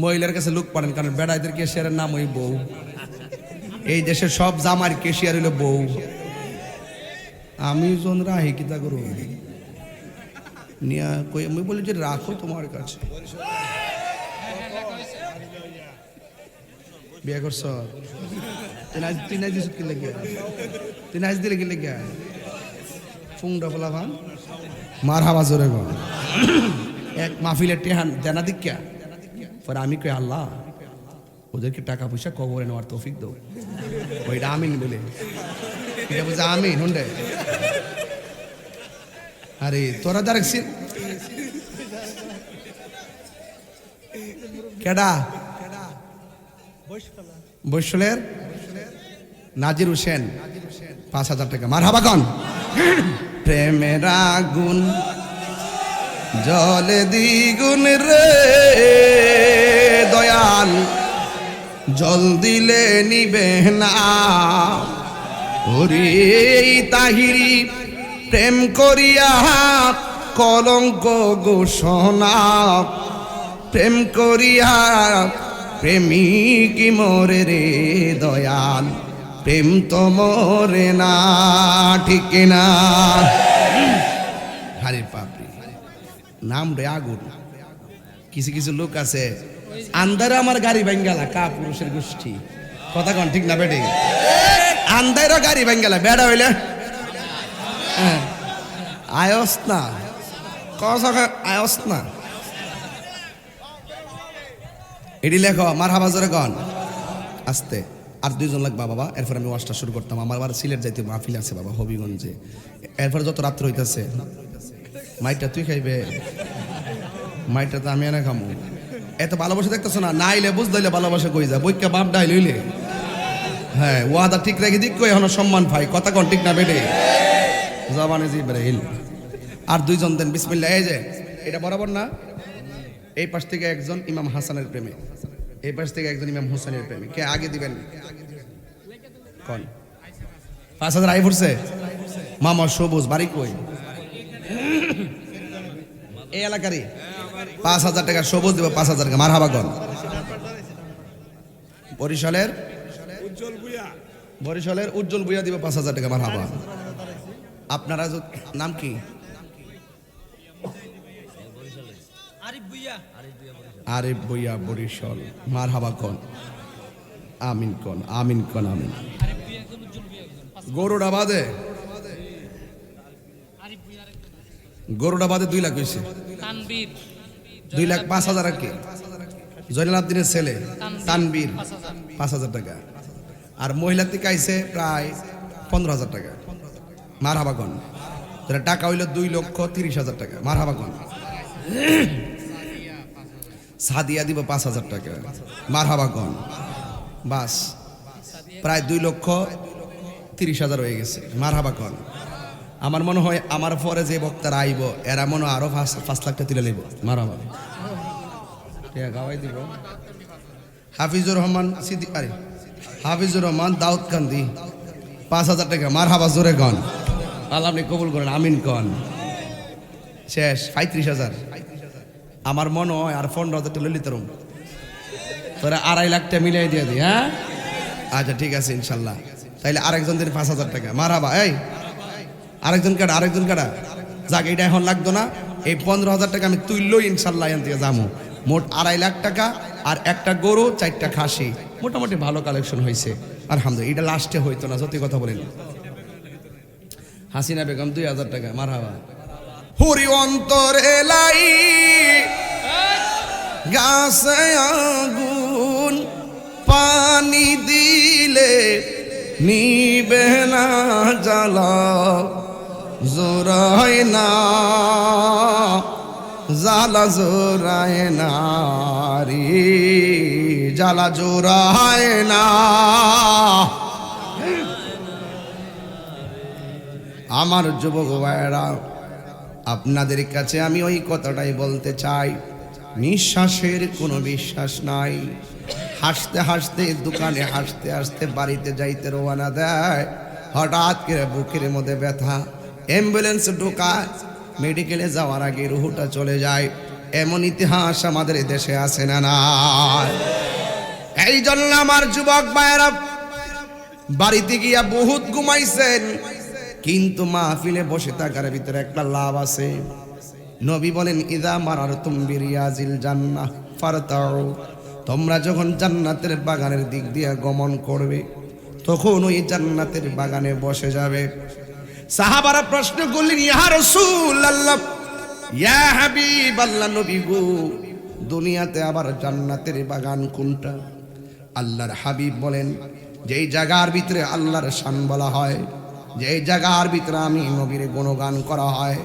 মহিলার কাছে লোক পারেন, কারণ বেড়াইদের কেশিয়ারের নাম ওই বউ। এই দেশের সব জামার কেশিয়ার হইল বউ। আমি জন রাহি কিতা করু নিয়া কই, আমি বলি যে রাখো তোমার কাছে। বিয়া করছ? তুই নাচ দিস কি লেগে? তুই নাচ দিলে কি লেগে? ফুংটা ফলা ভান মার হাওয়া জোরে এক মাহফিলের টেহান দেনা দিক্কা পরে আমি কই আল্লাহ ওদেরকে টাকা পয়সা কবরে নেওয়ার তৌফিক দাও ওইটা আমিন বলে এটা বুঝে আমিন হুন্ডে আরে তোরা দেখছিস কেডা বৈশলের নাজির হোসেন পাঁচ হাজার টাকা মার হাবা কন প্রেমের আগুন জলে দ্বিগুণ রে জল দিলে নিবে না। ওরে তাহিরি প্রেম করিয়া কলঙ্ক ঘোষণা। প্রেম করিয়া প্রেমিক মরে রে দয়াল, প্রেম তো মরে না, ঠিক না হারে পাপড়ি নাম রে আগুন। কিছু কিছু লোক আছে আন্দারে আমার গাড়ি ভাঙ্গালা কা পুরুষের গোষ্ঠী? কথা কন, ঠিক না বেটে? আন্দারও গাড়ি ভাঙ্গালা বেড়া হইলে? হ্যাঁ। আয়স না। আয়স না। এটি লেখো মার হাবাজরে গন আস্তে। আর দুইজন লাগবা, বাবা। এরপর আমি ওয়াশটা শুরু করতাম। আমার আবার সিলেট যাইতে মাহফিল আছে, বাবা, হবিগঞ্জে। এরপরে যত রাত্র হইতাছে মাইটা তুই খাইবে। মাইটা তো আমি এনে খামু। এত ভালোবাসা দেখতেছো না? না আইলে বুঝ দিলে ভালোবাসা কই যা বইকা বাপ ডাইল হইলে। হ্যাঁ ওয়াদা ঠিক রেখে দিক কই, এখনও সম্মান ভাই কথা কোন ঠিক না বেটে? জবানে জিব্রাইল। আর দুইজন দেন, বিসমিল্লাহ। এই যে, এটা বরাবর না? এই পাশ থেকে একজন ইমাম হাসানের প্রেমে। এই পাশ থেকে একজন ইমাম হোসেনের প্রেমে। কে, আগে দিবেন? কোন? পাঁচ হাজার আই পড়ছে মামা সবুজ, বাড়ি কই? এই এলাকারই? পাঁচ হাজার টাকা সবুজ দিব পাঁচ হাজার টাকা। মার হাবা বরিশালের? বরিশালের উজ্জ্বল বুয়া দিব পাঁচ হাজার টাকা মার হাবা আপনারা নাম কি? আরিফ বইয়া বরিশাল। মার হাবা কন আমিন কন আমিন। কন আমিন গরুটা বাদে। গরুটা বাদে দুই লাখ হয়েছে তানবীর দুই লাখ পাঁচ হাজার আর কি। জয়নাল আব্দিনের ছেলে তানবীর পাঁচ হাজার টাকা। আর মহিলার থেকে আইছে প্রায় পনেরো হাজার টাকা। মার হাবাগন টাকা হইল দুই লক্ষ তিরিশ হাজার টাকা। মার হাবাগন সাদিয়া দিব পাঁচ হাজার টাকা। মার হাবাগন বাস। প্রায় দুই লক্ষ তিরিশ হাজার হয়ে গেছে। মার হাবাগন আমার মনে হয় আমার পরে যে বক্তারা আইব, এরা মনে আরও পাঁচ পাঁচ লাখ টাকা তুলে নেব। মার হাবা গাওয়াই দিব। হাফিজুর রহমান, সিদ্দিক আরে, হাফিজুর রহমান, দাউদ কান্দি। পাঁচ হাজার টাকা, মার হাবা জোরে গন আল্লাহ আপনি কবুল করেন, আমিন কন। শেষ, পঁয়ত্রিশ হাজার। আমার মনে হয় আর পনেরো হাজার টাকা ললিত রুম। তোরা আড়াই লাখ টাকা মিলিয়ে দিয়ে দি হ্যাঁ? আচ্ছা ঠিক আছে, ইনশাল্লাহ। তাইলে আরেকজন দিন পাঁচ হাজার টাকা। মার হাবা, এই। আরেকজন কাটা আরেকজন কাটা। যাক, এটা এখন লাগতো না। এই পনেরো হাজার টাকা আমি তুললো ইনশাল্লাহ এখান থেকে যাব। মোট আড়াই লাখ টাকা আর একটা গরু, চারটা খাসি। মোটামুটি ভালো কালেকশন হয়েছে। আলহামদুলিল্লাহ, এটা লাস্টে হইতো না, সত্যি কথা বলেন। হাসিনা বেগম, দুই হাজার টাকা মার হাবা হুরি অন্তর এলাই, গাছে আগুন, পানি দিলে নিবে না জ্বালা। জোরায় না, জ্বালা জোরায় না রে, জ্বালা জোরায় না। আমার যুবক ভাইয়েরা, আপনাদের কাছে আমি ওই কথাটাই বলতে চাই। নিঃশ্বাসের কোনো বিশ্বাস নাই। হাসতে হাসতে, দোকানে হাসতে হাসতে, বাড়িতে যাইতে রোয়ানা দেয়। হঠাৎ করে বুকের মধ্যে ব্যথা। অ্যাম্বুলেন্স ঢোকায়। মেডিকেলে যাওয়ার আগে রুহুটা চলে যায়। এমন ইতিহাস আমাদের দেশে আছে না না এই জন্য আমার যুবক ভাইয়েরা, বাড়িতে গিয়া বহুত ঘুমাইছেন, কিন্তু মাহফিলে বসে থাকার ভিতরে একটা লাভ আছে। নবী বলেন, ইদা মারার তুমি রিয়াজিল জান্নাহ ফারতাও তোমরা যখন জান্নাতের বাগানের দিক দিয়ে গমন করবে, তখন ওই জান্নাতের বাগানে বসে যাবে। সাহাবারা প্রশ্ন করলেন ইহা রসুল আল্লাহ ইয়া হাবিব আল্লাহ নবী গো, দুনিয়াতে আবার জান্নাতের বাগান কোনটা? আল্লাহর হাবিব বলেন, যেই জায়গার ভিতরে আল্লাহর শান বলা হয়, যেই জায়গার ভিতরে আমি নবীর গুণগান করা হয়,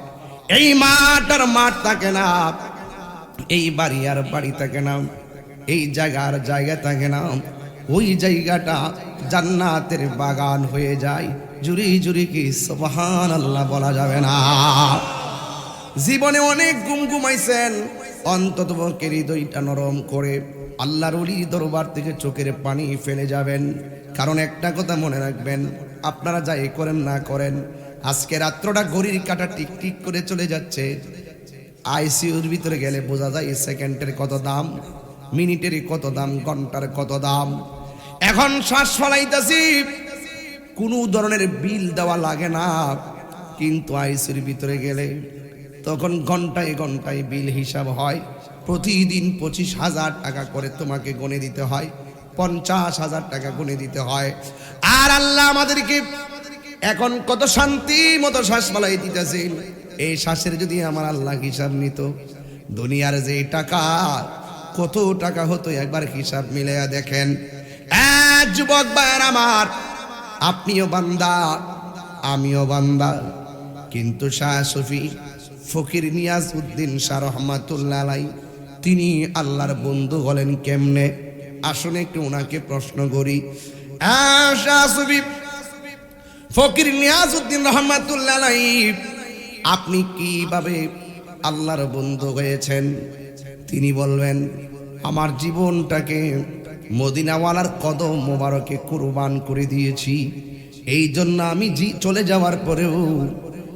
এই মাঠ আর মাঠ থাকে না, এই বাড়ি আর বাড়ি থাকে না, এই জায়গার জায়গা থাকে না, ওই জায়গাটা জান্নাতের বাগান হয়ে যায় জুরি জুরি কি সুবহান আল্লাহ বলা যাবে না। জীবনে অনেক গুম গুমাইছেন অন্তত হৃদয়টা নরম করে আল্লাহর অলি দরবার থেকে চোখের পানি ফেলে যাবেন। কারণ একটা কথা মনে রাখবেন, আপনারা যাই করেন না করেন, আজকে রাত্রটা ঘড়ির কাটা টিক টিক করে চলে যাচ্ছে। আইসিইউর ভিতরে গেলে বোঝা যায় সেকেন্ডের কত দাম মিনিটের কত দাম, ঘণ্টার কত দাম। এখন শ্বাস ফলাইতেছি কোনো ধরনের বিল দেওয়া লাগে না। কিন্তু আইসির ভিতরে গেলে তখন ঘন্টায় ঘন্টায় বিল হিসাব হয়। প্রতিদিন পঁচিশ হাজার টাকা করে তোমাকে গনে দিতে হয়। পঞ্চাশ হাজার টাকা গুনে দিতে হয়। আর আল্লাহ আমাদেরকে এখন কত শান্তি মতো শ্বাস মালাই দিতেছেন এই শ্বাসের যদি আমার আল্লাহ হিসাব নিত, দুনিয়ার যে টাকা, কত টাকা হতো একবার হিসাব মিলাইয়া দেখেন। এক যুবক ভাইয়ের আমার আপনিও বান্দা, আমিও বান্দা। কিন্তু শাহ সফি ফকির নিয়াজ উদ্দিন শাহ রহমাতুল্লাহ তিনি আল্লাহর বন্ধু হলেন কেমনে? আসলে একটু ওনাকে প্রশ্ন করি। ফকির নিয়াজ উদ্দিন রহমাতুল্লাহ আপনি কীভাবে আল্লাহর বন্ধু হয়েছেন? তিনি বলবেন, আমার জীবনটাকে মদিনাওয়ালার কদম মোবারকে কুরবান করে দিয়েছি। এই জন্য আমি জি- চলে যাওয়ার পরেও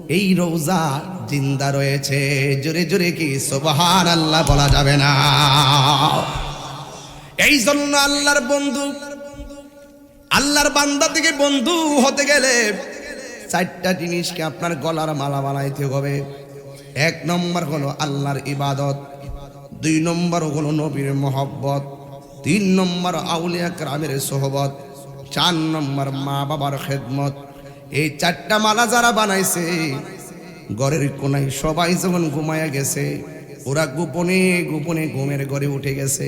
এই রোজা জিন্দা রয়েছে। জোরে জোরে কি সোবাহান আল্লাহ বলা যাবে না? এই জন্য আল্লাহর বন্ধু, আল্লাহর বান্দা থেকে বন্ধু হতে গেলে চারটা জিনিসকে আপনার গলার মালা বানাইতে হবে। এক নম্বর হলো আল্লাহর ইবাদত, দুই নম্বর হলো নবীর মহব্বত তিন নম্বর আউলিয়া গ্রামের সোহবত, চার নম্বর মা বাবার খেদমত। এই চারটা মালা যারা বানাইছে, ঘরের কোনায় সবাই যখন ঘুমায়া গেছে, ওরা গোপনে গোপনে ঘুমের ঘরে উঠে গেছে।